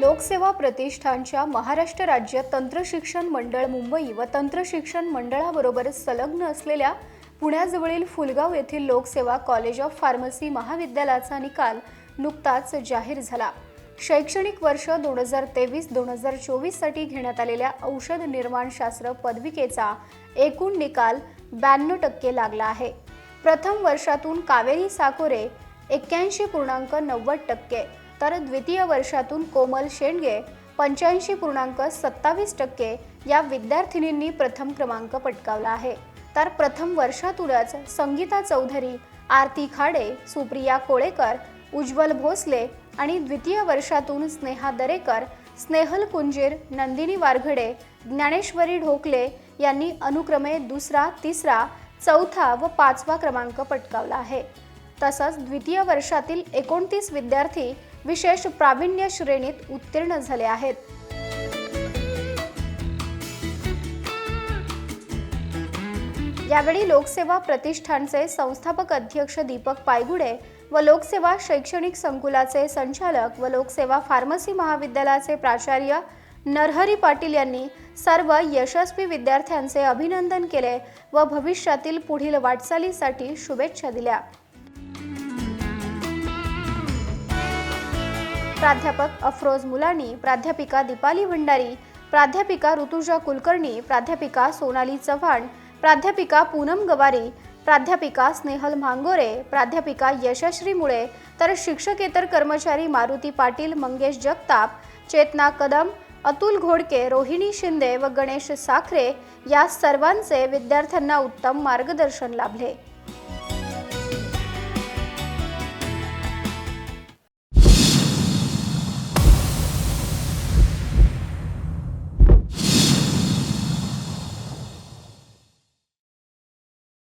लोकसेवा प्रतिष्ठानच्या महाराष्ट्र राज्य तंत्रशिक्षण मंडळ मुंबई व तंत्रशिक्षण मंडळाबरोबर संलग्न असलेल्या पुण्याजवळील फुलगाव येथील लोकसेवा कॉलेज ऑफ फार्मसी महाविद्यालयाचा निकाल नुकताच जाहीर झाला. शैक्षणिक वर्ष दोन हजार तेवीस दोन हजार चोवीससाठी घेण्यात आलेल्या औषध निर्माणशास्त्र पदविकेचा एकूण निकाल ब्याण्णव टक्के लागला आहे. प्रथम वर्षातून कावेरी साकोरे एक्क्याऐंशी पूर्णांक नव्वद टक्के. तर द्वितीय वर्षातून कोमल शेंडगे पंच्याऐंशी पूर्णांक सत्तावीस टक्के या विद्यार्थिनींनी प्रथम क्रमांक पटकावला आहे. तर प्रथम वर्षातूनच संगीता चौधरी आरती खाडे सुप्रिया कोळेकर उज्ज्वल भोसले आणि द्वितीय वर्षातून स्नेहा दरेकर स्नेहल कुंजीर नंदिनी वारघडे ज्ञानेश्वरी ढोकले यांनी अनुक्रमे दुसरा तिसरा चौथा व पाचवा क्रमांक पटकावला आहे. तसंच द्वितीय वर्षातील एकोणतीस विद्यार्थी विशेष प्रावीण्य श्रेणीत उत्तीर्ण झाले आहेत. यावेळी लोकसेवा प्रतिष्ठानचे संस्थापक अध्यक्ष दीपक पायगुडे व लोकसेवा शैक्षणिक संकुलाचे संचालक व लोकसेवा फार्मसी महाविद्यालयाचे प्राचार्य नरहरी पाटील यांनी सर्व यशस्वी विद्यार्थ्यांचे अभिनंदन केले व भविष्यातील पुढील वाटचालीसाठी शुभेच्छा दिल्या. प्राध्यापक अफरोज मुलानी प्राध्यापिका दीपाली भंडारी प्राध्यापिका ऋतुजा कुलकर्णी प्राध्यापिका सोनाली चव्हाण प्राध्यापिका पूनम गवारी प्राध्यापिका स्नेहल म्हांगोरे प्राध्यापिका यशश्री मुळे तर शिक्षकेतर कर्मचारी मारुती पाटील मंगेश जगताप चेतना कदम अतुल घोडके रोहिणी शिंदे व गणेश साखरे या सर्वांचे विद्यार्थ्यांना उत्तम मार्गदर्शन लाभले.